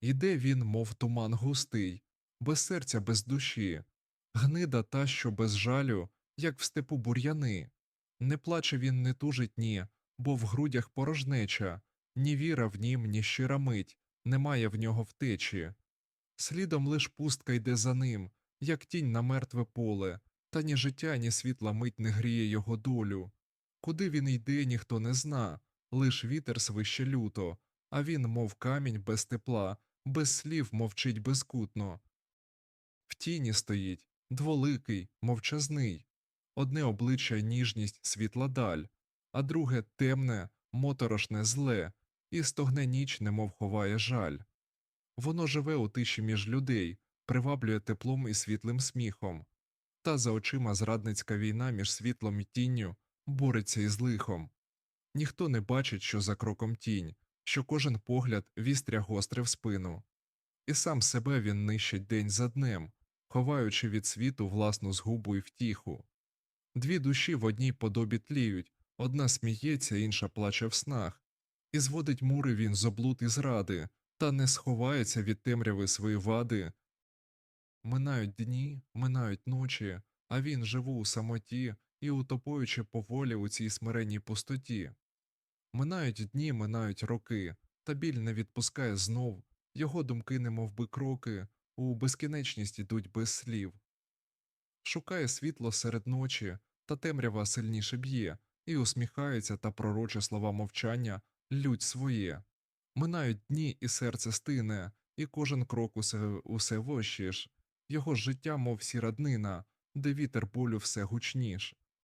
Іде він, мов туман густий, без серця, без душі, гнида та, що без жалю, як в степу бур'яни. Не плаче він, не тужить, ні, бо в грудях порожнеча, ні віра в нім, ні щира мить, немає в нього втечі. Слідом лиш пустка йде за ним, як тінь на мертве поле, та ні життя, ні світла мить не гріє його долю. Куди він йде, ніхто не зна, лиш вітер свище люто, а він, мов камінь без тепла, без слів мовчить безкутно. В тіні стоїть, дволикий, мовчазний, одне обличчя ніжність світла даль, а друге темне, моторошне зле, і стогне ніч, немов ховає жаль. Воно живе у тиші між людей, приваблює теплом і світлим сміхом. Та за очима зрадницька війна між світлом і тінню бореться із лихом. Ніхто не бачить, що за кроком тінь, що кожен погляд вістря гостре в спину. І сам себе він нищить день за днем, ховаючи від світу власну згубу і втіху. Дві душі в одній подобі тліють, одна сміється, інша плаче в снах, і зводить мури він з облуд і зради, та не сховається від темряви свої вади. Минають дні, минають ночі, а він живу у самоті і утопуючи поволі у цій смиренній пустоті. Минають дні, минають роки, та біль не відпускає знов, його думки, немов би кроки, у безкінечність ідуть без слів. Шукає світло серед ночі, та темрява сильніше б'є, і усміхається та пророче слова мовчання лють своє. Минають дні, і серце стине, і кожен крок усе, усе вощиш, його життя, мов сіра днина, де вітер болю все гучніш.